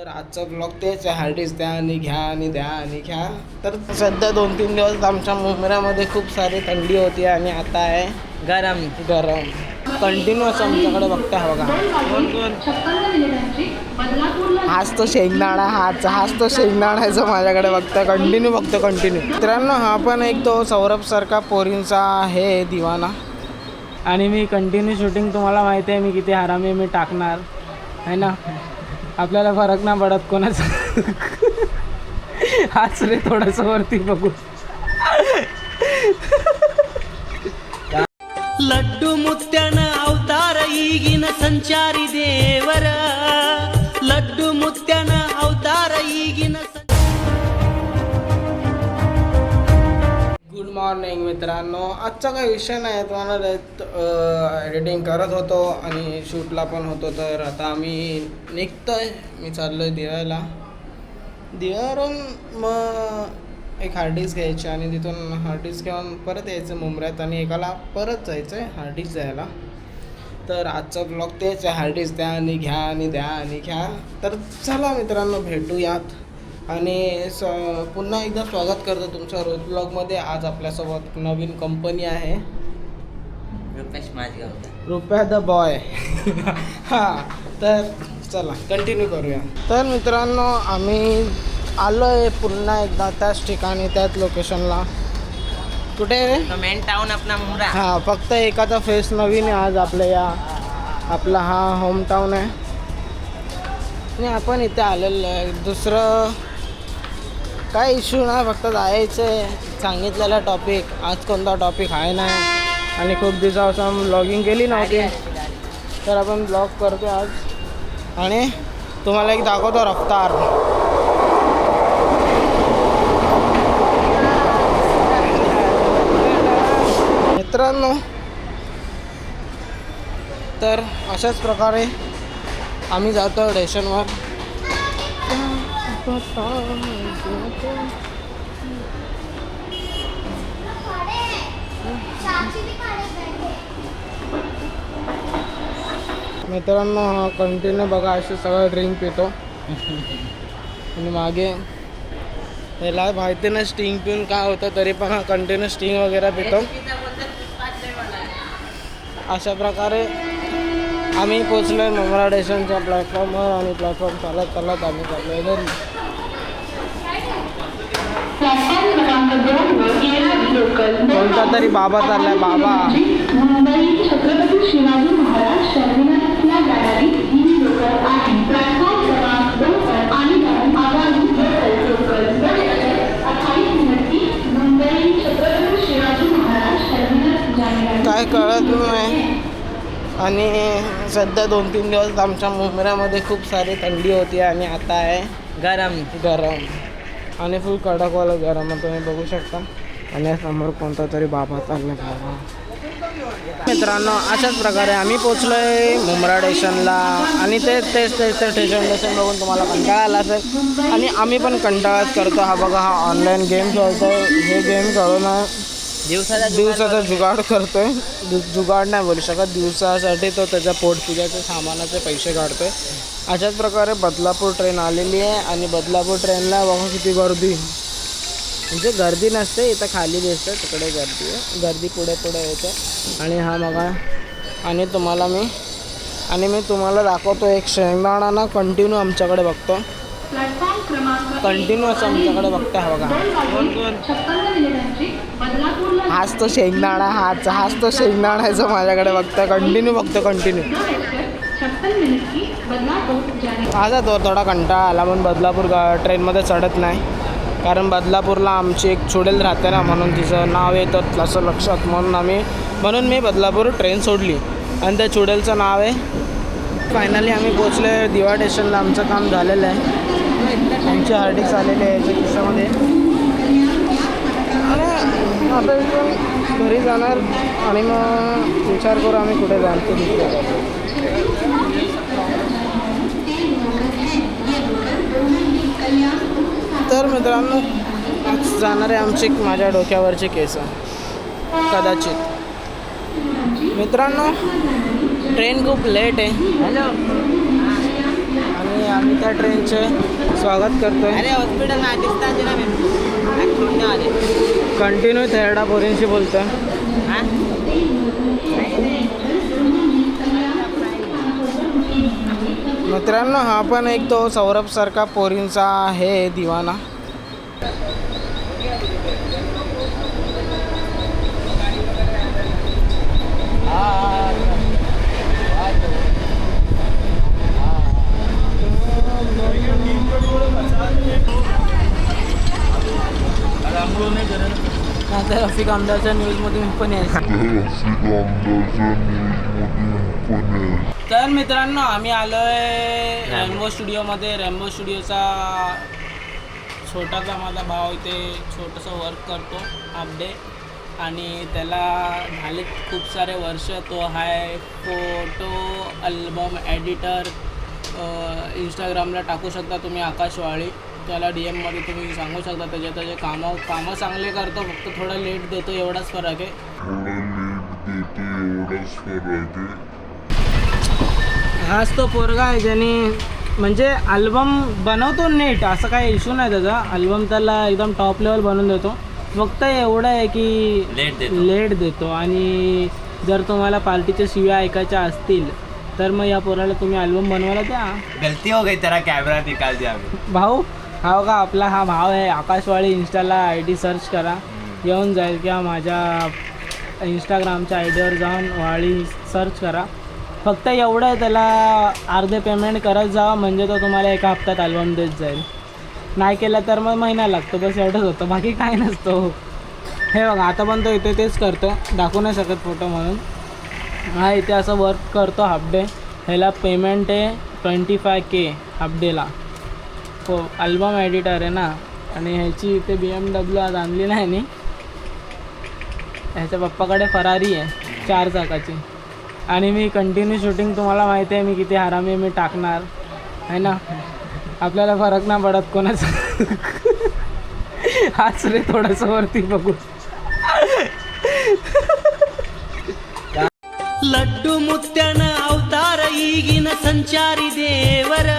तर आजचा ब्लॉग तेच आहे. हार्डीज द्या आणि घ्या आणि द्या आणि घ्या. तर सध्या दोन तीन दिवस आमच्या मुंबऱ्यामध्ये खूप सारी थंडी होती आणि आता आहे गरम. गरम. कंटिन्युअस आमच्याकडे बघता बघा हाच तो शेंगदाणा हाच हाच तो शेंगदाणा आहे जो माझ्याकडे बघता. कंटिन्यू बघतो कंटिन्यू मित्रांनो हा पण एक तो सौरभ सारखा पोरींचा आहे दिवाना. आणि मी कंटिन्यू शूटिंग तुम्हाला माहिती आहे मी किती हरामी मी टाकणार. आहे ना? आपल्याला फरक ना पडत कोणाचा हाच रे थोडंसं वरती बघू ಲಡ್ಡು ಮುತ್ಯನ ಅವತಾರ ಈಗಿನ ಸಂಚಾರಿ ದೇವರ मॉर्निंग मित्रांनो. आजचा काही विषय नाही तुम्हाला एडिटिंग करत होतो आणि शूटला पण होतो. तर आता आम्ही आहे मी चाललो आहे दिव्याला. दिव्यावरून मग एक हार्डीस घ्यायची आणि तिथून हार्डीस घेऊन परत यायचं मुंबऱ्यात आणि एकाला परत जायचं आहे हार्डीस द्यायला तर आजचा ब्लॉग तेच आहे. हार्डीस द्या आणि घ्या आणि द्या आणि घ्या. तर चला मित्रांनो भेटूयात. आणि स पुन्हा एकदा स्वागत करतो तुमच्या रोज ब्लॉगमध्ये. आज आपल्यासोबत नवीन कंपनी आहे. रुपेश माझगावकर रुपया द बॉय. हां तर चला कंटिन्यू करूया. तर मित्रांनो आम्ही आलो आहे पुन्हा एकदा त्याच ठिकाणी त्याच लोकेशनला कुठे मेन टाउन अपना मुमरा हां फक्त एकाचा फेस नवीन आहे आज आपल्या या आपला हा होम टाऊन आहे. आणि आपण इथे आलेलो आहे. दुसरं काय इश्यू नाही फक्त जायचं आहे सांगितलेला टॉपिक आज कोणता टॉपिक आहे नाही आणि खूप दिवसापासून ब्लॉगिंग केली नव्हती. तर आपण ब्लॉग करतो आज. आणि तुम्हाला एक दाखवतो रफ्तार. मित्रांनो तर अशाच प्रकारे आम्ही जातो स्टेशनवर मित्रांनो हा कंटिन्यू बघा असे सगळं ड्रिंक पितो. आणि मागे त्याला माहिती नाही स्टिंग पिऊन काय होतं तरी पण हा कंटिन्यू स्टिंग वगैरे पितो. अशा प्रकारे आम्ही पोचलो आहे मुंब्रा स्टेशनच्या प्लॅटफॉर्मवर आणि प्लॅटफॉर्म चालत चालत आम्ही चाललो आहे घरी. कोणता तरी बाबा चाललाय बाबा. मुंबई छत्रपती शिवाजी महाराज टर्मिनसला जाणारी ही लोकल आहे प्लॅटफॉर्म क्रमांक दोन आणि आगामी लोकल लोकल अठ्ठावीस मिनिटची मुंबई छत्रपती शिवाजी महाराज टर्मिनस जाने वाली काय कळत नाही. आणि सध्या दोन तीन दिवस आमच्या मुंबऱ्यामध्ये खूप सारी थंडी होती आणि आता आहे गरम. गरम. आणि फुल कडकवालं गरम तुम्ही बघू शकता. आणि समोर कोणता तरी बाबा चालला बाबा. मित्रांनो अशाच प्रकारे आम्ही पोचलो आहे मुंब्रा स्टेशनला. आणि ते तेच तेच ते स्टेशन स्टेशन बघून तुम्हाला कंटाळा आला असेल. आणि आम्ही पण कंटाळाच करतो. हा बघा हा ऑनलाईन गेम खेळतो हे गेम खेळून दिवसाचा दिवसाचा जुगाड करतोय. दु- जुगाड नाही बोलू शकत. दिवसासाठी तो त्याच्या पोटपूजाचे सामानाचे पैसे काढतोय. अशाच प्रकारे बदलापूर ट्रेन आलेली आहे आणि बदलापूर ट्रेनला बघा किती गर्दी. म्हणजे गर्दी नसते इथं खाली दिसतं तिकडे गर्दी आहे. गर्दी पुढे पुढे येते. आणि हा बघा आणि तुम्हाला मी आणि मी तुम्हाला दाखवतो एक शेंगदाणा ना कंटिन्यू आमच्याकडे बघतो. कंटिन्यू असं आमच्याकडे बघता हा बघा. हाच तो शेंगदाणा हाच हाच तो शेंगदाणा आहे माझ्याकडे बघतो कंटिन्यू बघतो कंटिन्यू माझा तो थोडा कंटाळा आला म्हणून बदलापूर गा ट्रेनमध्ये चढत नाही. कारण बदलापूरला आमची एक चुडेल राहते ना म्हणून तिचं नाव येतं असं लक्षात. म्हणून आम्ही म्हणून मी बदलापूर ट्रेन सोडली. आणि त्या चुडेलचं नाव आहे फायनली आम्ही पोचले दिवा स्टेशनला आमचं काम झालेलं आहे. आमची हार्डिक्स आलेली आहे याच्या किस्सामध्ये आणि आता घरी जाणार आणि मग विचार करू आम्ही कुठे जाणार. ते तर मित्रांनो आज जाणार आहे आमची माझ्या डोक्यावरची केस. कदाचित. मित्रांनो ट्रेन खूप लेट आहे. हॅलो आणि आम्ही त्या ट्रेनचे स्वागत करतोय. अरे हॉस्पिटल कंटिन्यू थेरडा पोरींशी बोलतोय. मित्रांनो हा पण एक तो सौरभसारखा पोरींचा आहे दिवाना. आता रफिक आमदारच्या न्यूजमधून पण यायचं. तर मित्रांनो आम्ही आलोय रॅम्बो स्टुडिओमध्ये रॅम्बो स्टुडिओचा छोटासा माझा भाव इथे छोटंसं वर्क करतो अपडे आणि त्याला झाले खूप सारे वर्ष. तो हाय फोटो अल्बम एडिटर इंस्टाग्रामला टाकू शकता तुम्ही आकाशवाळी त्याला डी एममध्ये तुम्ही सांगू शकता. त्याचे त्याचे कामं कामं चांगले करतो. फक्त थोडं लेट देतो एवढाच फरक आहे. हाच तो पोरगा आहे ज्याने म्हणजे अल्बम बनवतो नीट असं काही इश्यू नाही त्याचा. अल्बम त्याला एकदम टॉप लेवल बनवून देतो. फक्त एवढं आहे की लेट देतो. लेट देतो. आणि जर तुम्हाला पार्टीच्या शिव्या ऐकायच्या असतील तर मग या पोराला तुम्ही अल्बम बनवायला द्या. गलती हो गई तेरा कैमरा निकाल दिया भाऊ हा का आपला हा भाव आहे. आकाशवाणी इंस्टाला आय डी सर्च करा. येऊन जाईल किंवा माझ्या इंस्टाग्रामच्या आय डीवर जाऊन वाळी सर्च करा. फक्त एवढं आहे त्याला अर्धे पेमेंट करत जावा म्हणजे तो तुम्हाला एका हप्त्यात अल्बम देत जाईल. नाही केलं तर मग महिना लागतो बस एवढंच होतं बाकी काय नसतो. हे बघा आता पण तो इथे तेच करतो दाखवू नाही शकत फोटो म्हणून. हा इथे असं वर्क करतो हाफ डे ह्याला पेमेंट आहे ट्वेंटी फाय के हाफ डेला हो अल्बम एडिटर आहे ना आणि ह्याची इथे बी एम डब्ल्यू आज आणली नाही नी. ह्याच्या पप्पाकडे फरारी आहे चार चाकाची. आणि मी कंटिन्यू शूटिंग तुम्हाला माहिती आहे मी किती हरामी मी टाकणार आहे ना आपल्याला फरक नाही पडत कोणाचा हाच रे थोडंसं वरती बघू ಲಡ್ಡು ಮುತ್ಯನ ಅವತಾರ ಈಗಿನ ಸಂಚಾರಿ ದೇವರ